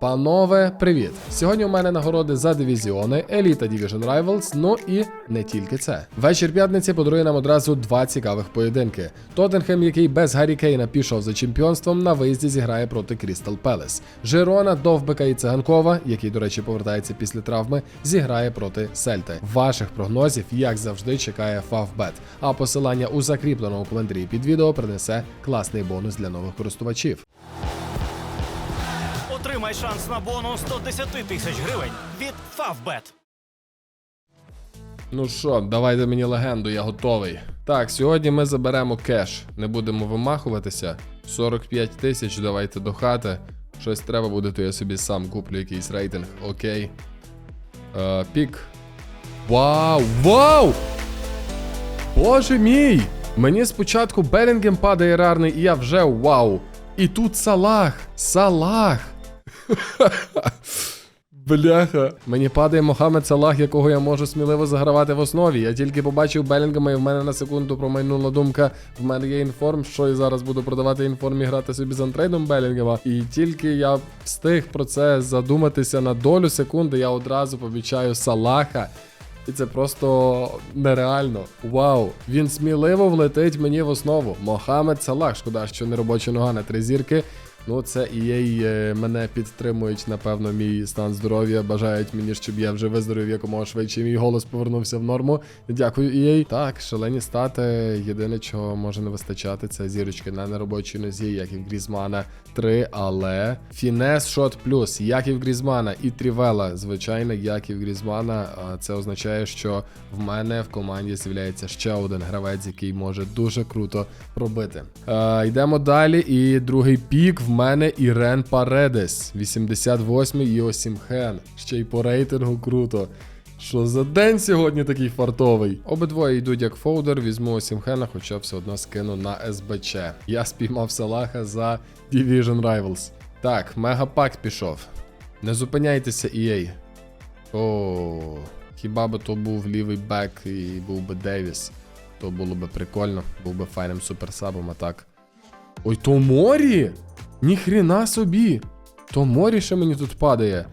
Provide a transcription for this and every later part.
Панове, привіт! Сьогодні у мене нагороди за дивізіони, Еліта Division Rivals, ну і не тільки це. Вечір п'ятниці подарує нам одразу два цікавих поєдинки. Тоттенхем, який без Гаррі Кейна пішов за чемпіонством, на виїзді зіграє проти Крістал Пелес. Жирона, Довбека і Циганкова, який, до речі, повертається після травми, зіграє проти Сельти. Ваших прогнозів, як завжди, чекає Фавбет. А посилання у закріпленому коментарі під відео принесе класний бонус для нових користувачів. Отримай шанс на бонус 110 тисяч гривень від Favbet. Ну що, давайте мені легенду, я готовий. Так, сьогодні ми заберемо кеш. Не будемо вимахуватися. 45 тисяч, давайте до хати. Щось треба буде, то я собі сам куплю якийсь рейтинг. Окей. Е, пік. Вау! Вау! Боже мій! Мені спочатку Белінгем падає рарний, і я вже вау! І тут Салах! Салах! Бляха. Мені падає Мохамед Салах, якого я можу сміливо загравати в основі. Я тільки побачив Белінгема, і в мене на секунду промайнула думка. В мене є інформ, що я зараз буду продавати інформ і грати собі з антрейдом Белінгема. І тільки я встиг про це задуматися на долю секунди, я одразу помічаю Салаха. І це просто нереально. Вау! Він сміливо влетить мені в основу. Мохамед Салах, шкода, що не робоча нога на три зірки. Ну, це EA мене підтримують, напевно, мій стан здоров'я. Бажають мені, щоб я вже виздоровів якомога швидше. Мій голос повернувся в норму. Дякую, EA. Так, шалені стати. Єдине, чого може не вистачати, це зірочки на неробочій нозі, як і в Грізмана 3, але фінес шот плюс, як і в Грізмана, і Трівела, звичайно, як і в Грізмана. Це означає, що в мене в команді з'являється ще один гравець, який може дуже круто пробити. Е, йдемо далі. І другий пік в мене Ірен Паредес, 88-й і Осімхен. Ще й по рейтингу круто. Що за день сьогодні такий фартовий? Обидвоє йдуть як фоудер, візьму Осімхена, хоча все одно скину на СБЧ. Я спіймав Салаха за Division Rivals. Так, мегапак пішов. Не зупиняйтеся, EA. О, хіба би то був лівий бек і був би Девіс, то було би прикольно, був би файним суперсабом, а так. Ой, то морі! Ніхрена собі! То морі ще мені тут падає.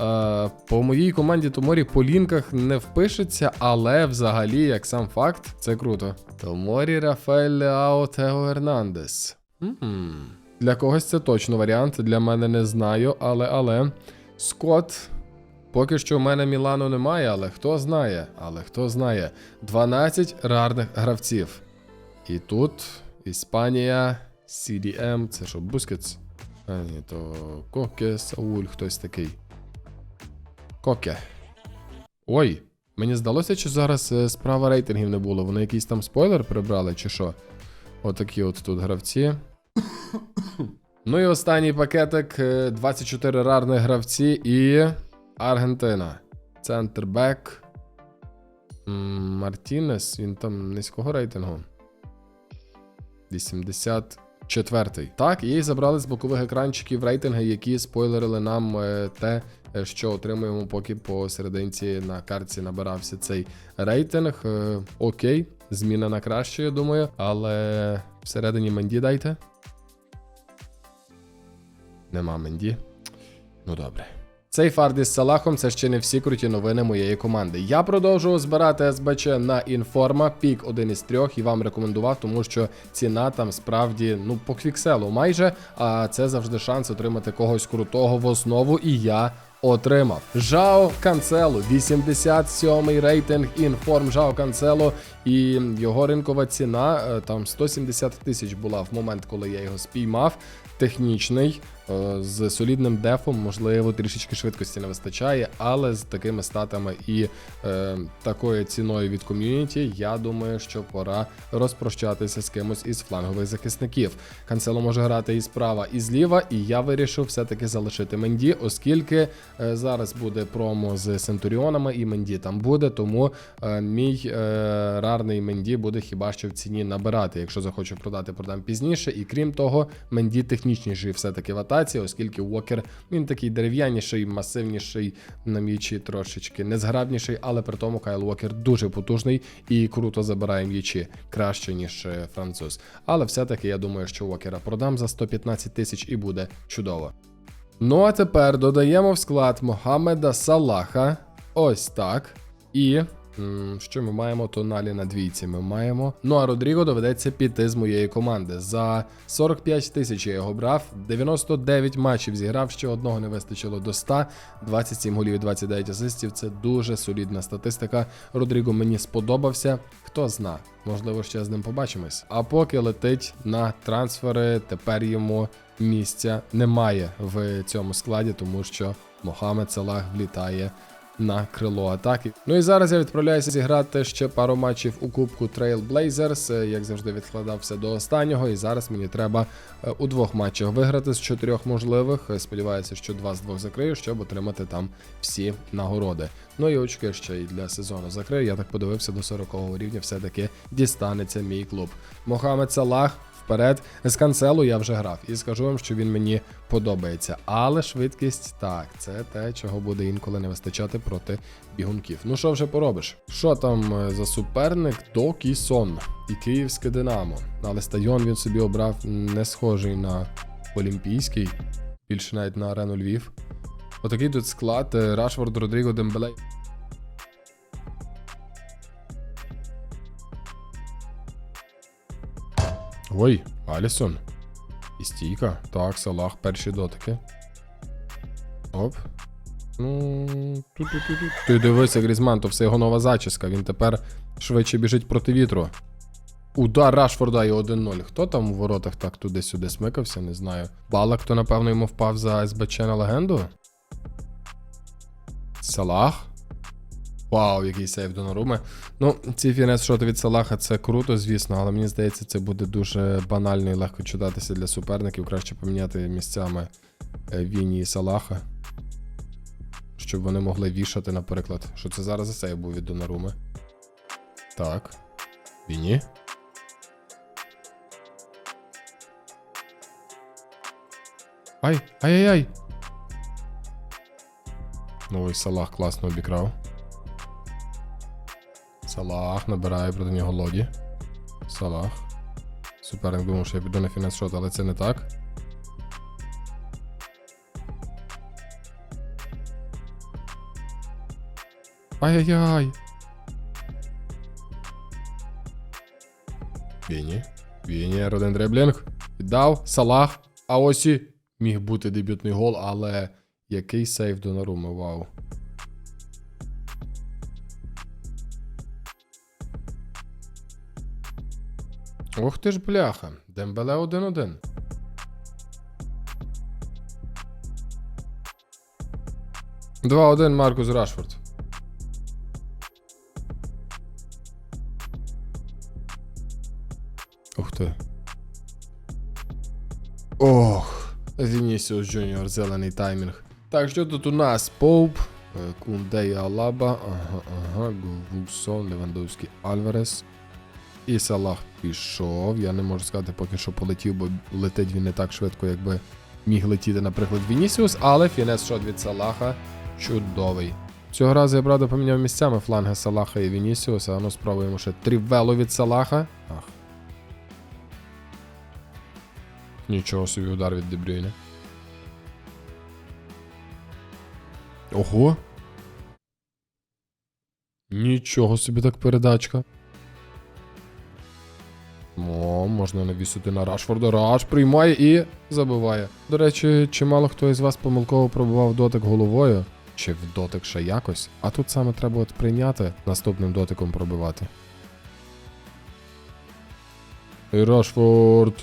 Е, по моїй команді Томорі по лінках не впишеться, але взагалі, як сам факт, це круто. Томорі Рафаель Леао Тео Ернандес. Для когось це точно варіант, для мене не знаю, але але. Скотт. Поки що в мене Мілану немає, але хто знає, але хто знає. 12 рарних гравців. І тут Іспанія, CDM, це що, Бускетс? А ні, то Коке, Сауль, хтось такий. Коке. Ой, мені здалося, що зараз е, справа рейтингів не було. Вони якийсь там спойлер прибрали, чи що? Отакі от тут гравці. ну і останній пакетик: е, 24 рарних гравці і. Аргентина. Центрбек. Мартінес, він там низького рейтингу. 84-й. Так, і забрали з бокових екранчиків рейтинги, які спойлерили нам е, те, е, що отримуємо, поки посерединці на картці набирався цей рейтинг. Е, окей, зміна на краще, я думаю, але всередині Менді дайте. Нема Менді. Ну добре. Цей фарт із Салахом це ще не всі круті новини моєї команди. Я продовжував збирати СБЧ на інформа, пік один із трьох, і вам рекомендував, тому що ціна там справді ну по квікселу майже. А це завжди шанс отримати когось крутого в основу. І я отримав. Жао Канцело, 87-й рейтинг інформ Жао Канцело, і його ринкова ціна е, там 170 тисяч була в момент, коли я його спіймав. Технічний, з солідним дефом, можливо, трішечки швидкості не вистачає, але з такими статами і е, такою ціною від ком'юніті, я думаю, що пора розпрощатися з кимось із флангових захисників. Канцело може грати і справа, і зліва, і я вирішив все-таки залишити Менді, оскільки е, зараз буде промо з Центуріонами, і Менді там буде, тому е, мій е, рарний Менді буде хіба що в ціні набирати. Якщо захочу продати, продам пізніше. І крім того, Менді технічніший все-таки в атаці, оскільки Уокер він такий дерев'яніший, масивніший на м'ячі трошечки незграбніший, але при тому Кайл Уокер дуже потужний і круто забирає м'ячі краще, ніж е, француз. Але все-таки я думаю, що Уокера продам за 115 тисяч і буде чудово. Ну а тепер додаємо в склад Мохамеда Салаха. Ось так. І. Що ми маємо тоналі на двійці? Ми маємо. Ну а Родріго доведеться піти з моєї команди. За 45 тисяч я його брав. 99 матчів зіграв, ще одного не вистачило до 100. 27 голів і 29 асистів. Це дуже солідна статистика. Родріго мені сподобався. Хто зна, можливо, ще з ним побачимось. А поки летить на трансфери, тепер йому місця немає в цьому складі, тому що Мохамед Салах влітає на крило атаки. Ну і зараз я відправляюся зіграти ще пару матчів у Кубку Trail Blazers. Е, Як завжди, відкладав все до останнього. І зараз мені треба е, у двох матчах виграти з чотирьох можливих. Е, Сподіваюся, що два з двох закрию, щоб отримати там всі нагороди. Ну і очки ще й для сезону закрию. Я так подивився до 40-го рівня, все-таки дістанеться мій клуб. Мохамед Салах. Вперед, з канцелу я вже грав, і скажу вам, що він мені подобається. Але швидкість так, це те, чого буде інколи не вистачати проти бігунків. Ну що вже поробиш? Що там е, за суперник? Докісон і київське Динамо. Але стадіон він собі обрав не схожий на Олімпійський, більше навіть на арену Львів. Отакий тут склад: е, Рашфорд, Родріго, Дембеле. Ой, Алісон. І стійка. Так, Салах, перші дотики. Оп. Ну. ту-ту-ту-ту. Ти дивися, Грізман, то все його нова зачіска. Він тепер швидше біжить проти вітру. Удар Рашфорда і 1-0. Хто там у воротах так туди-сюди смикався, не знаю. Балак, то напевно йому впав за СБЧ на легенду. Салах. Вау, який сейв Доноруми. Ну, ці фінес шоти від Салаха це круто, звісно, але мені здається, це буде дуже банально і легко читатися для суперників. Краще поміняти місцями е, Віні і Салаха. Щоб вони могли вішати, наприклад. Що це зараз за сейв був від Доноруми? Так. Віні. Ай, ай-яй-яй. Новий Салах класно обікрав. Салах набирає проти нього лоді. Салах. Суперник думав, що я піду на фінес шот, але це не так. Ай-яй-яй. Віні. Віні, один дриблінг. Віддав. Салах. А ось і міг бути дебютний гол, але який сейв до Наруми, вау. Ох ти ж бляха. Дембеле 1-1. Два-один Маркус Рашфорд. Ух ти. Ох. Вінісіус Джуніор, зелений таймінг. Так, що тут у нас? Поуп, е, Кунде і Алаба, ага, ага, Гусон, Левандовський Альварес. І Салах пішов. Я не можу сказати поки що полетів, бо летить він не так швидко, якби міг летіти, наприклад, Вінісіус, але фінес шот від Салаха чудовий. Цього разу я правда поміняв місцями фланги Салаха і Вінісіуса. А ну спробуємо ще трівело від Салаха. Ах. Нічого собі удар від Дебрюйне. Ого. Нічого собі так передачка. О, можна навісити на Рашфорда. Раш приймає і забиває. До речі, чимало хто із вас помилково пробував дотик головою. Чи в дотик ще якось. А тут саме треба от прийняти, наступним дотиком пробивати. І Рашфорд.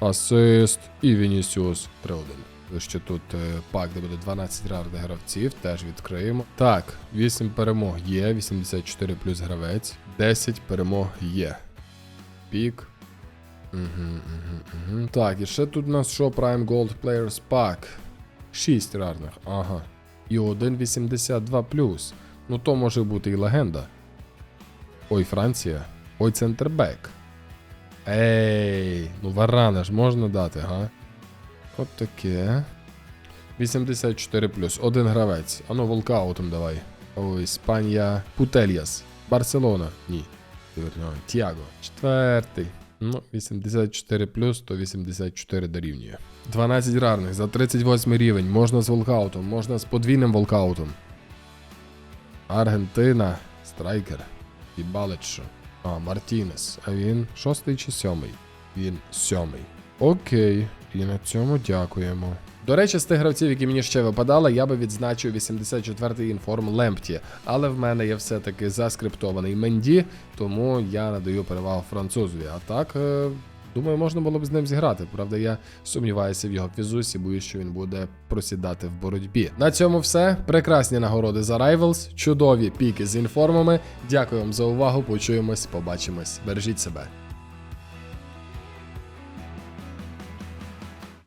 Асист і Вінісіус 3-1. Ще тут е, пак, де буде 12 рарди гравців, теж відкриємо. Так, 8 перемог є, 84 плюс гравець, 10 перемог є. Пік. Угу, угу, угу. Так, і ще тут у нас що Prime Gold Players Pack. 6 рарних, ага. І 1,82 плюс. Ну то може бути і легенда. Ой, Франція. Ой, центрбек. Ей, ну варана ж можна дати, га? От таке. 84 плюс. Один гравець. Ану, волкаутом давай. О, Іспанія. Путельяс. Барселона. Ні. Тіаго. Четвертий. Ну, 84 плюс, то 84 дорівнює. 12 рарних за 38 рівень. Можна з волкаутом, можна з подвійним волкаутом. Аргентина, страйкер. І Балечо. А, Мартінес. А він шостий чи сьомий? Він сьомий. Окей, і на цьому дякуємо. До речі, з тих гравців, які мені ще випадали, я би відзначив 84-й інформ Лемпті, але в мене є все-таки заскриптований Менді, тому я надаю перевагу французові. А так, е, думаю, можна було б з ним зіграти. Правда, я сумніваюся в його фізусі, боюсь, що він буде просідати в боротьбі. На цьому все. Прекрасні нагороди за Rivals, чудові піки з інформами. Дякую вам за увагу. Почуємось, побачимось. Бережіть себе.